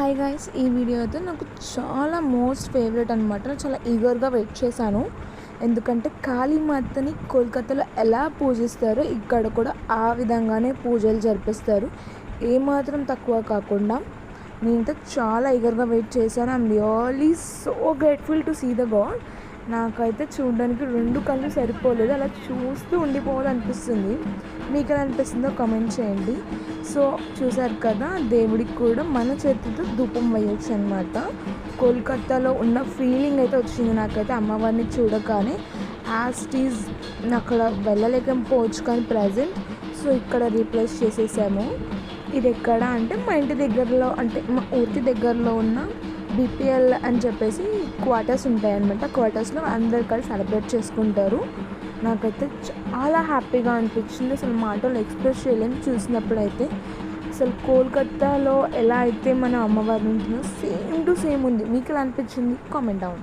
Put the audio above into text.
Hi guys ఈ video అయితే నాకు చాలా మోస్ట్ ఫేవరెట్ అనమాట చాలా ఈగర్గా వెయిట్ చేశాను. ఎందుకంటే కాళీమాతని కోల్కతాలో ఎలా పూజిస్తారో ఇక్కడ కూడా ఆ విధంగానే పూజలు జరిపిస్తారు. ఏమాత్రం తక్కువ కాకుండా నేనైతే చాలా ఈగర్గా వెయిట్ చేశాను. I'm really so grateful to see the god నాకైతే చూడడానికి రెండు కళ్ళు సరిపోలేదు. అలా చూస్తూ ఉండిపోవాలనిపిస్తుంది. మీకు ఎలా అనిపిస్తుందో కామెంట్ చేయండి. సో చూసారు కదా దేవుడికి కూడా మన చేతితో ధూపం వేయొచ్చు అనమాట కోల్కత్తాలో ఉన్న ఫీలింగ్ అయితే వచ్చింది నాకైతే అమ్మవారిని చూడగానే. యాస్టీజ్ అక్కడ వెళ్ళలేకపోవచ్చు కానీ ప్రజెంట్ సో ఇక్కడ రీప్లేస్ చేసేసాము. ఇది ఎక్కడ అంటే మా ఇంటి దగ్గరలో అంటే మా ఊరికి దగ్గరలో ఉన్న బీపీఎల్ అని చెప్పేసి క్వార్టర్స్ ఉంటాయన్నమాట. క్వార్టర్స్లో అందరు కలిసి సెలబ్రేట్ చేసుకుంటారు. నాకైతే చాలా హ్యాపీగా అనిపించింది. అసలు మాటలు ఎక్స్ప్రెస్ చేయలేము చూసినప్పుడైతే. అసలు కోల్కత్తాలో ఎలా అయితే మన అమ్మవారి ఉంటుందో సేమ్ టు సేమ్ ఉంది. మీకు ఎలా అనిపించింది? Comment down.